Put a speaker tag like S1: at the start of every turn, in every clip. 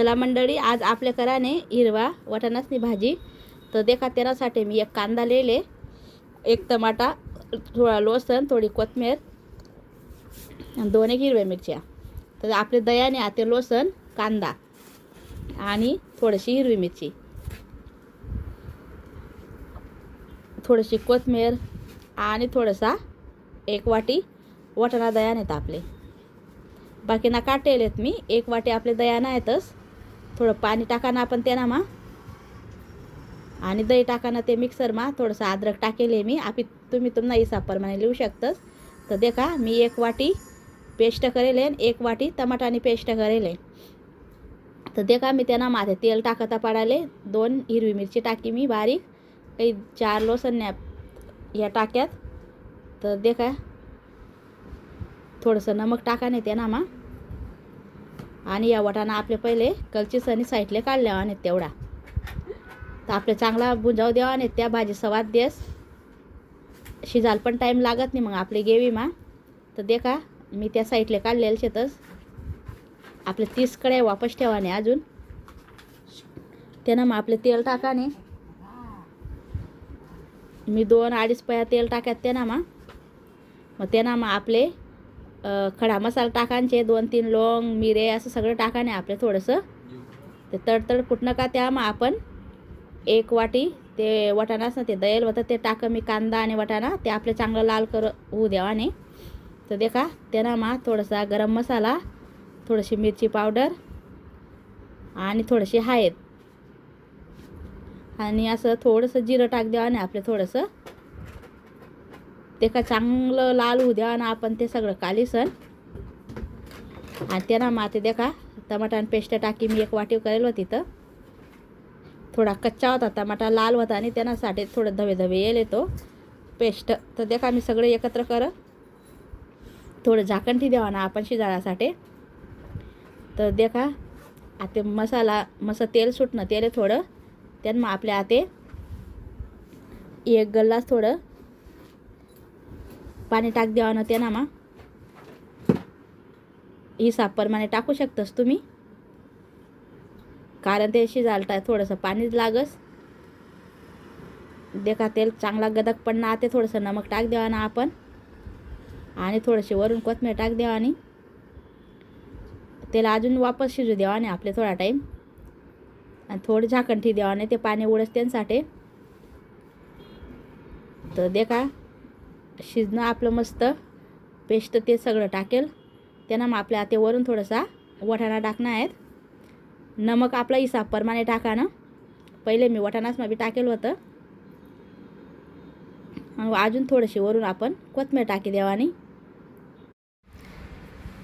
S1: चला मंडळी आज आपल्या कराने हिरवा वाटाणासनी भाजी. तर देखा त्यासाठी मी एक कांदा लिहिले एक टमाटा थोडा लोसन थोडी कोथमीर दोन एक हिरव्या मिरच्या. तर आपले दयाने आते लोसन कांदा आणि थोडीशी हिरवी मिरची. थोडीशी कोथमीर आणि थोडासा एक वाटी वाटाणा दयान येतं आपले बाकी ना काटेल आहेत मी एक वाटी आपले दयाना येतच थोडं पाणी टाकाना आपण त्यांना मा आणि दही टाकाना ते मिक्सरमा थोडंसं अद्रक टाकेल आहे मी. आपी तुम्ही तुम्हाला हिसाबप्रमाणे लिहू शकतस. तर देखा मी एक वाटी पेस्ट करेल आणि एक वाटी टमाटानी पेस्ट करेल. आहे तर देखा मी त्यांना माझे तेल टाकता पाडाले. दोन हिरवी मिरची टाकी मी बारीक. काही चार लोसन्या या टाक्यात. तर देखा थोडंसं नमक टाका नाही त्यांना मा आणि या वटाणा आपले पहिले कलचीसनी साईडले काढल्या आणि तेवढा. तर आपले चांगला बुजाव द्यावा आणि त्या भाजी सवाद देस. शिजाल पण टाईम लागत नाही मग आपली गेवी मा. तर देखा मी त्या साईडले काढलेले शेतच आपले तीसकडे वापस ठेवाने अजून. त्यानं मग आपले तेल टाकाने मी दोन अडीच पया तेल टाक्यात त्यांना मा मग त्यांना मग आपले खडा मसाला टाकांचे दोन तीन लोंग मिरे असं सगळं टाकाने आपलं थोडंसं. ते तडतड कुठनं का त्या मग आपण एक वाटी ते वटाणाच ना ते दयल होतं ते टाक मी कांदा आणि वटाणा ते आपलं चांगलं लाल कर होऊ द्यावाने तर देखा त्यांना मग थोडासा गरम मसाला थोडीशी मिरची पावडर आणि थोडीशी हळद आणि असं थोडंसं जिरं टाक द्यावाने आपलं थोडंसं ते का चांगलं लाल होऊ द्या आणि आपण ते सगळं कालीसन आणि त्यांना माते देखा टमाटा आणि पेस्ट टाकी मी एक वाटी करेल होती तर थोडा कच्चा होता टमाटा लाल होता आणि त्यांनासाठी थोडं धवे धवे येईल येतो. पेस्ट तर देखा मी सगळं एकत्र कर. थोडं झाकणठी द्यावा ना आपण शिजाळासाठी तर देखा आता मसाला मसा तेल सुटणं तेल थोडं. त्यानं मग आपल्या आते एक गल्लास थोडं पाणी टाक द्यावं ना त्यांना मा. ही सापरमाने टाकू शकतस तुम्ही? कारण ते शिजालता थोडंसं पाणीच लागस. देखा तेल चांगला गदक पण ना ते थोडंसं नमक टाक द्यावा ना आपण. आणि थोडीशी वरून कोथमीर टाक द्यावा आणि. तेल अजून वापस शिजू द्यावा आणि आपले थोडा टाईम आणि थोडं झाकण ठी द्यावा नाही ते पाणी उडस त्यांसाठी तर देखा शिजणं आपलं मस्त. पेस्ट ते सगळं टाकेल. त्यांना मग आपल्या ते वरून थोडासा वटाणा टाकणं आहेत. नमक आपला हिसाबप्रमाणे टाका ना पहिले मी वटाणाच बी टाकेल होतं. आणि अजून थोडीशी वरून आपण कोथमीर टाकी देवानी.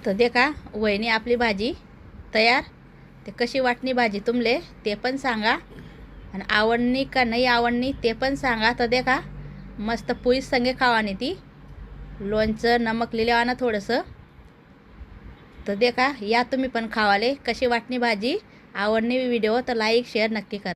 S1: तर देखा वहिनी आपली भाजी तयार. ते कशी वाटणी भाजी तुमले ते पण सांगा. आणि आवडणी का नाही आवडणी ते पण सांगा. तर देखा मस्त पुईस संगे खावानी ती. लोणचं नमक आणा थोडंसं. तर देखा या तुम्ही पण खावाले. कशी वाटणी भाजी? आवडणी व्हिडिओ तर लाईक शेअर नक्की करा.